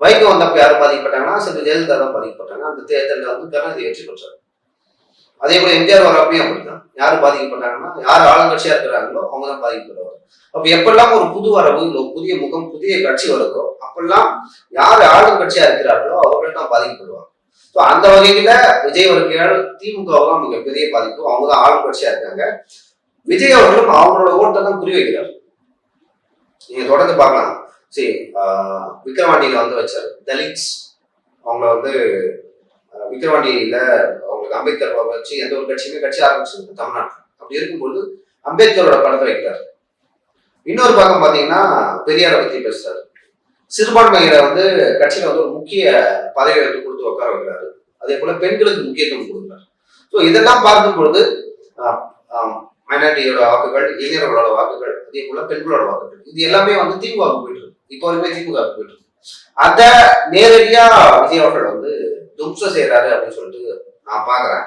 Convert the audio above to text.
வைகோ வந்தப்ப யார் பாதிக்கப்பட்டாங்கன்னா சில ஜெயலலிதா தான் பாதிக்கப்பட்டாங்க. அந்த தேர்தலில் வந்து கருணாநிதி வெற்றி பெற்றார். அதே போல எம்ஜிஆர் வரப்பையும் அப்படிதான் யார் பாதிக்கப்பட்டாங்கன்னா யார் ஆளுங்கட்சியா இருக்கிறாங்களோ அவங்க தான் பாதிக்கப்படுவாங்க அப்ப எப்பெல்லாம் ஒரு புது வரவு இல்லை புதிய முகம் புதிய கட்சி வருதோ அப்பெல்லாம் யார் ஆளுங்கட்சியா இருக்கிறார்களோ அவர்கள் தான் பாதிக்கப்படுவாங்க. ஸோ அந்த வகையில விஜய் வருகையால் திமுக தான் மிகப்பெரிய பாதிப்பு. அவங்க தான் ஆளுங்கட்சியா இருக்காங்க. விஜய் அவர்களும் அவங்களோட ஓட்டை தான் குறி வைக்கிறார் நீங்க தொடர்ந்து பார்க்கலாம். சரி ஆஹ் வந்து வச்சார். தலித்ஸ் அவங்க வந்து விக்ரவாண்டியில் அவங்களுக்கு அம்பேத்கர் வச்சு எந்த ஒரு கட்சியுமே கட்சி ஆரம்பிச்சிருக்கு தமிழ்நாட்டில். அப்படி இருக்கும்போது அம்பேத்கரோட படத்தை வைக்கிறார். இன்னொரு பக்கம் பார்த்தீங்கன்னா பெரியாரை பற்றி பேசுறாரு. சிறுபான்மையில வந்து கட்சியில வந்து ஒரு முக்கிய பதவி எடுத்து கொடுத்து உட்கார வைக்கிறாரு. அதே போல பெண்களுக்கு முக்கியத்துவம் கொடுக்குறாரு. ஸோ இதெல்லாம் பார்க்கும் பொழுது மைனாரிட்டியோட வாக்குகள் இளைஞர்களோட வாக்குகள் அதே போல பெண்களோட வாக்குகள் இது எல்லாமே வந்து திமுகவுக்கு போயிட்டு இப்போ வரைக்குமே திமுக போயிட்டு இருக்கு. அத நேரடியா விஜய் அவர்கள் வந்து தும்சம் செய்யறாரு அப்படின்னு சொல்லிட்டு நான் பாக்குறேன்.